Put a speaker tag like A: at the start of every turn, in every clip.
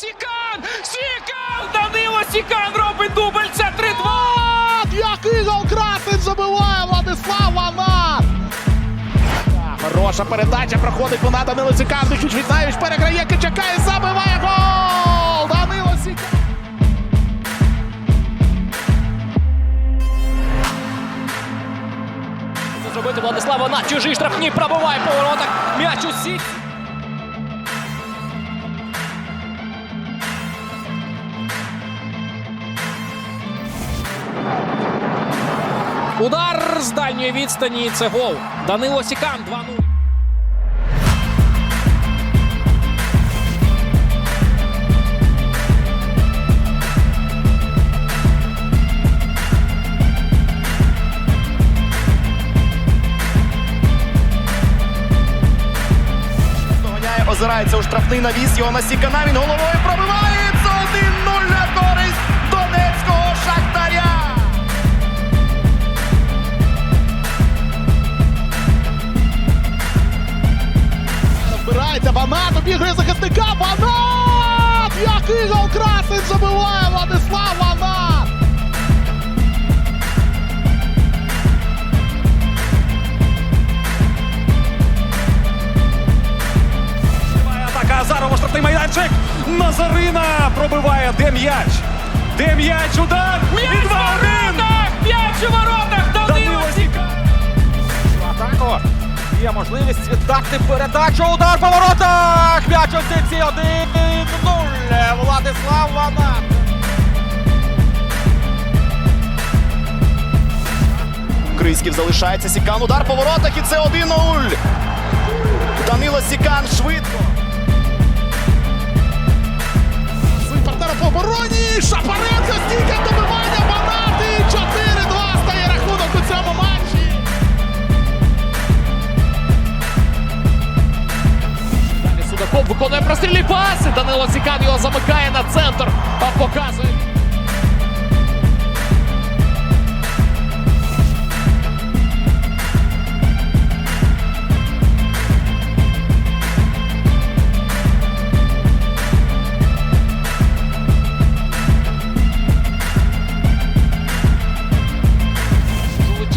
A: Сікан! Сікан! Данило Сікан робить дубль. Це 3-2.
B: Який гол красень забиває Владислав Ванат! Хороша передача проходить вона Данило Сікан. Дичуч Вітнаєвич переграє Кичака і забиває гол! Данило Сікан!
A: Це зробити Владислава на чужій штрафній пробиває по воротах. М'яч у сіть. Удар з дальньої відстані. Це гол. Данило Сікан 2-0.
C: Озирається у штрафний навіс. Його насікана. Він головою пробиває. Це 1-0 на користь
B: захисника. Ванат! Який гол красень забиває Владислав Ванат!
D: Атака Азарова, штрафний майданчик. Назарина пробиває. Де м'яч? Де м'яч? Удар!
A: М'яч у воротах! М'яч у воротах!
D: Є можливість віддати передачу. Удар по воротах! М'яч у сітці 1-0. Владислав Ванат.
C: Крисків залишається. Сікан. Удар по воротах. І це 1-0. Данило Сікан швидко.
A: Судаков виконує прострільні паси. Данило Сікан його замикає на центр. А показує.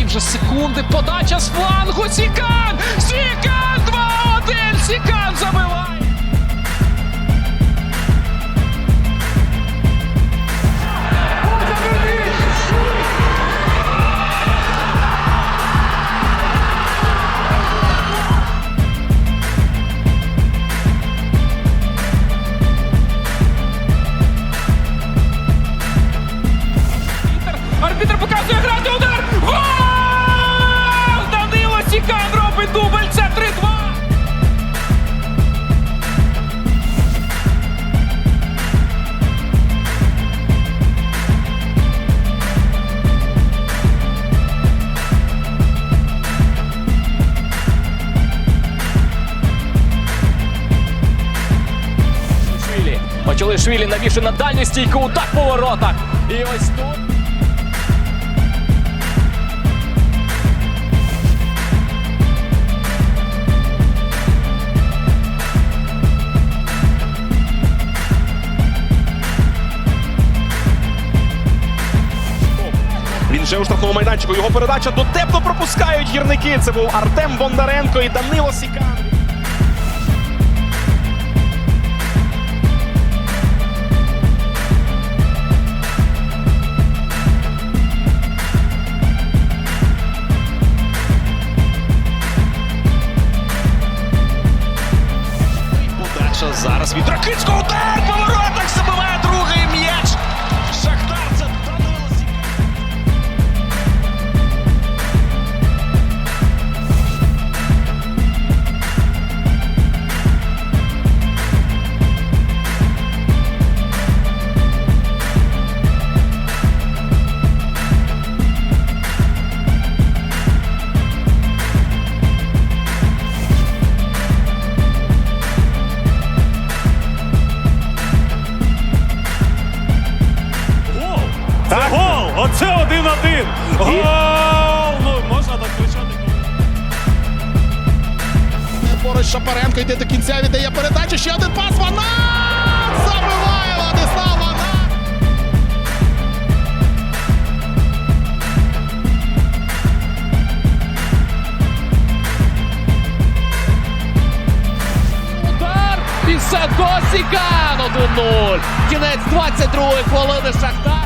A: Вже секунди. Подача з флангу. Сікан! Сікан! 2-1! Сікан забиває! Арбітр, Швілі. Почали Швілі на дальню стійку удар по воротах. І ось тут.
D: Вже у штрафному майданчику. Його передача дотепно пропускають гірники. Це був Артем Бондаренко і Данило Сікан. Зараз від Ракицького. Удар по воротах забиває Це так. гол! Оце один-один! І... Гол! Ну, можна так кричати.
B: Поруч Шапаренко йде до кінця, віддає передачу. Ще один пас. Вона! Забиває
E: Владислав Вона! Удар після Досіка 1-0. Кінець 22-ї хвилини Шахтар.